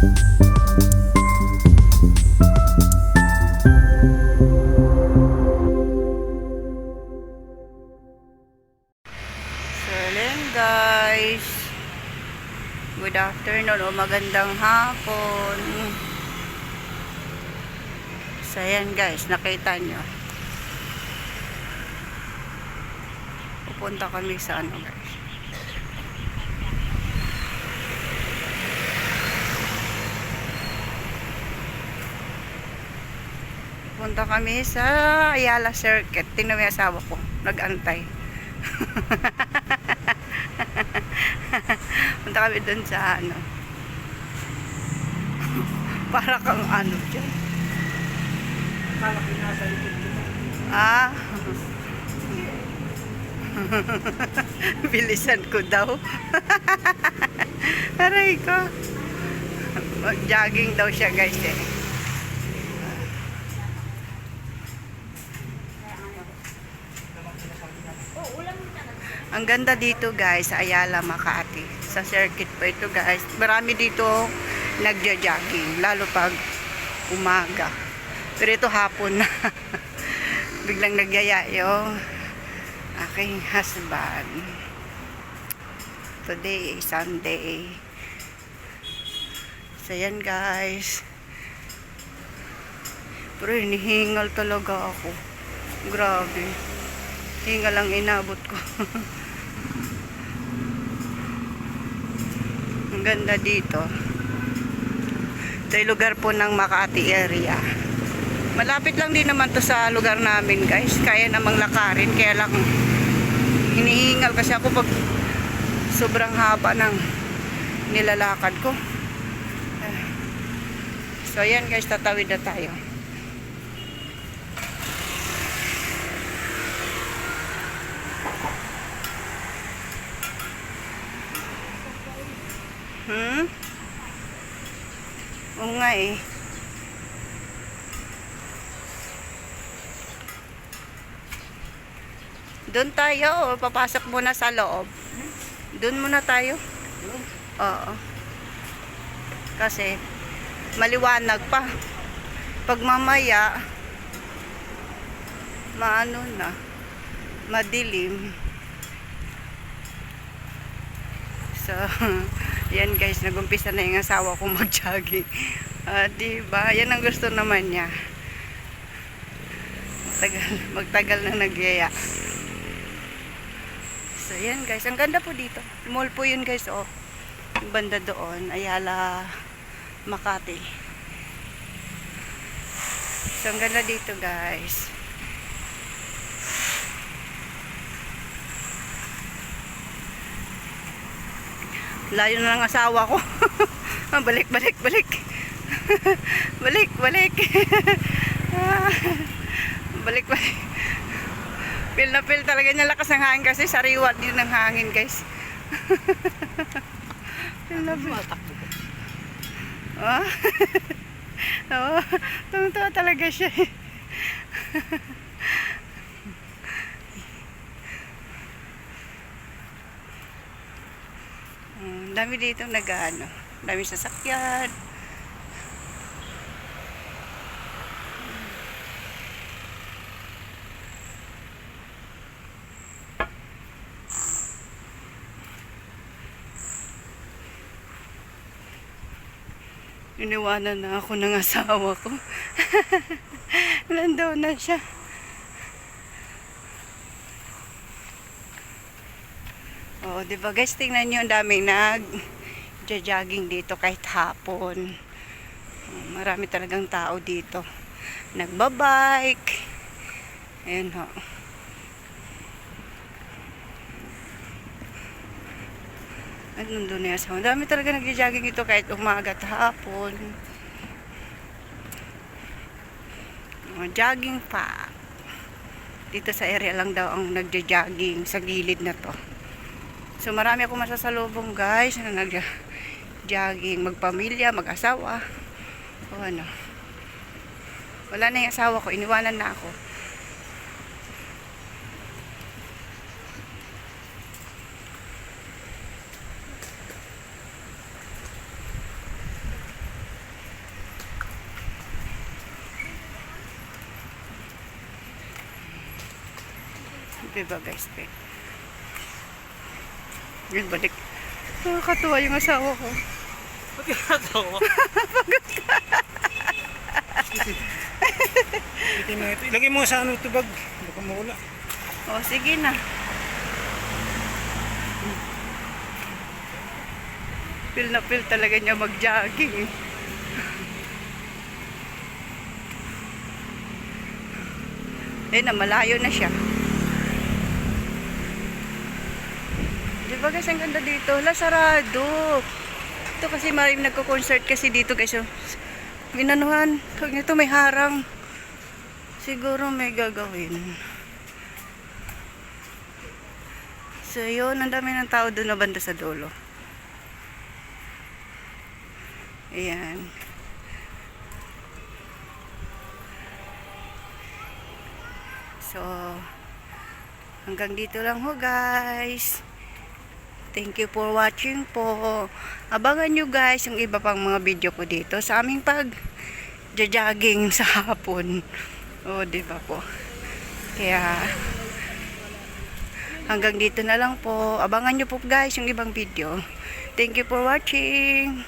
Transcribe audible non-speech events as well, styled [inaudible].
Guys. Good afternoon o magandang hapon. So, guys, nakita nyo. Pupunta kami sa ano guys. Pupunta kami sa Ayala Circuit. Tingnan mo yung asawa ko. Nag-antay. [laughs] Punta kami dun sa ano. [laughs] Para kang ano dyan. Ah. [laughs] Bilisan ko daw. Aray ko. Mag-jogging daw siya guys eh. Ang ganda dito guys, sa Ayala, Makati. Sa circuit po ito guys. Marami dito nagja-jogging, lalo pag umaga. Pero ito hapon na. [laughs] Biglang nagyaya yung aking husband. Today is Sunday. So yan guys. Pero hinihingal talaga ako. Grabe. Hingal lang inabot ko. [laughs] Ang ganda dito. Ito yung lugar po ng Makati area. Malapit lang din naman to sa lugar namin guys. Kaya namang lakarin. Kaya lang hinihingal kasi ako pag sobrang haba ng nilalakad ko. So ayan guys, tatawid na tayo. Nga eh. Doon tayo, o papasok muna sa loob. Doon muna tayo. Oo. Kasi, maliwanag pa. Pag mamaya, maano na, madilim. So, [laughs] yan guys, nagumpisa na yung asawa ko mag-jogging. Ah, diba? Yan ang gusto naman niya. Magtagal, [laughs] magtagal na nagyaya. So, yan guys. Ang ganda po dito. Mall po yun guys, oh. Yung banda doon, Ayala, Makati. So, ang ganda dito guys. Layo na ng asawa ko. [laughs] Ah, balik, balik, balik. [laughs] balik, balik. [laughs] Ah, balik, balik. Feel na feel talaga niya lakas ng hangin kasi sariwa din ng hangin guys. [laughs] feel na feel. Ah. Oo. Tumutawa talaga siya. Mm, dami dito nag-ano. Dami sasakyan. Iniwanan na ako ng asawa ko. [laughs] Nandaw na siya. Oo, di ba guys, tingnan nyo, ang daming nag jogging dito kahit hapon. Oh, Marami talagang tao dito. Nagbabike. Ayan ho. At nandun na yung asawa. Dami talaga nag-jogging ito kahit umaga at hapon. Oh, jogging pa. Dito sa area lang daw ang nagja-jogging sa gilid na to. So marami akong masasalubong guys na nag-jogging, magpamilya, mag-asawa. O ano. Wala na yung asawa ko, iniwanan na ako. Diba guys? Yun, balik. Nakakatuwa yung asawa ko. Ba't? Ito na ito. Ilagay mo sa ano ito bag. Baka mawala. O, sige na. Feel na feel talaga niya mag-jogging. Eh na, malayo na siya. Di ba guys, ang ganda dito? La, sarado. Ito kasi maraming nagko-concert kasi dito guys. So, ginanuhan. Pag nito may harang. Siguro may gagawin. So yun, ang dami ng tao doon na banda sa dulo. Ayan. So, hanggang dito lang ho guys. Thank you for watching po. Abangan nyo guys yung iba pang mga video ko dito sa aming pag jogging [laughs] sa hapon. O, di ba po? Kaya, hanggang dito na lang po. Abangan nyo po guys yung ibang video. Thank you for watching.